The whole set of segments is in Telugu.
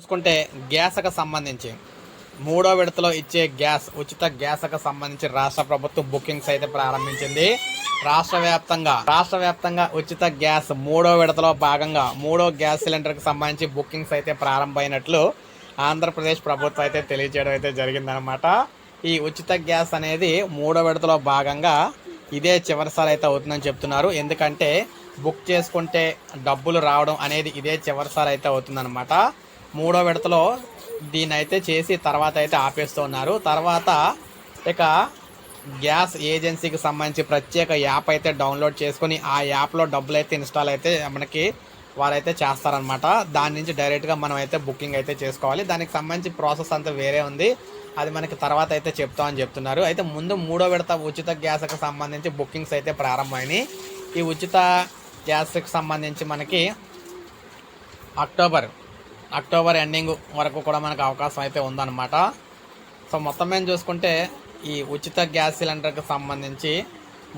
చూసుకుంటే గ్యాస్కి సంబంధించి మూడో విడతలో ఇచ్చే గ్యాస్ ఉచిత గ్యాస్కి సంబంధించి రాష్ట్ర ప్రభుత్వం బుకింగ్స్ అయితే ప్రారంభించింది. రాష్ట్ర వ్యాప్తంగా రాష్ట్ర వ్యాప్తంగా ఉచిత గ్యాస్ మూడో విడతలో భాగంగా మూడో గ్యాస్ సిలిండర్కి సంబంధించి బుకింగ్స్ అయితే ప్రారంభమైనట్లు ఆంధ్రప్రదేశ్ ప్రభుత్వం అయితే తెలియజేయడం అయితే జరిగిందనమాట ఈ ఉచిత గ్యాస్ అనేది మూడో విడతలో భాగంగా ఇదే చివరిసారి అయితే అవుతుందని చెప్తున్నారు. ఎందుకంటే బుక్ చేసుకుంటే డబ్బులు రావడం అనేది ఇదే చివరిసారి అయితే అవుతుందన్నమాట. మూడో విడతలో దీన్ని అయితే చేసి తర్వాత అయితే ఆపేస్తూ ఉన్నారు తర్వాత ఇక గ్యాస్ ఏజెన్సీకి సంబంధించి ప్రత్యేక యాప్ అయితే డౌన్లోడ్ చేసుకొని ఆ యాప్లో డబ్బులు అయితే ఇన్స్టాల్ అయితే మనకి వారైతే చేస్తారనమాట దాని నుంచి డైరెక్ట్గా మనం అయితే బుకింగ్ అయితే చేసుకోవాలి. దానికి సంబంధించి ప్రాసెస్ అంతా వేరే ఉంది. అది మనకి తర్వాత అయితే చెప్తామని చెప్తున్నారు. అయితే ముందు మూడో విడత ఉచిత గ్యాస్కి సంబంధించి బుకింగ్స్ అయితే ప్రారంభమైనాయి. ఈ ఉచిత గ్యాస్కి సంబంధించి మనకి అక్టోబర్ అక్టోబర్ ఎండింగ్ వరకు కూడా మనకు అవకాశం అయితే ఉందన్నమాట. సో మొత్తం మేము చూసుకుంటే ఈ ఉచిత గ్యాస్ సిలిండర్కి సంబంధించి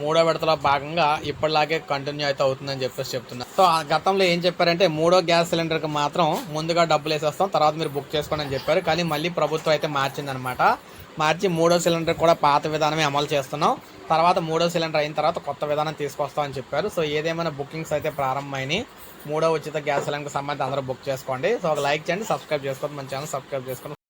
మూడో విడతలో భాగంగా ఇప్పటిలాగే కంటిన్యూ అయితే అవుతుందని చెప్పేసి చెప్తున్నారు సో ఆ గతంలో ఏం చెప్పారంటే మూడో గ్యాస్ సిలిండర్కి మాత్రం ముందుగా డబ్బులు వేసేస్తాం తర్వాత మీరు బుక్ చేసుకోండి అని చెప్పారు. కానీ మళ్ళీ ప్రభుత్వం అయితే మార్చిందనమాట మార్చి మూడో సిలిండర్ కూడా పాత విధానమే అమలు చేస్తున్నాం. తర్వాత మూడో సిలిండర్ అయిన తర్వాత కొత్త విధానం తీసుకొస్తామని చెప్పారు. సో ఏదేమైనా బుకింగ్స్ అయితే ప్రారంభమైనాయి. మూడో ఉచిత గ్యాస్ సిలిండర్కి సంబంధించి అందరూ బుక్ చేసుకోండి. సో ఒక లైక్ చేయండి సబ్స్క్రైబ్ చేసుకోండి మన ఛానల్ సబ్స్క్రైబ్ చేసుకోండి.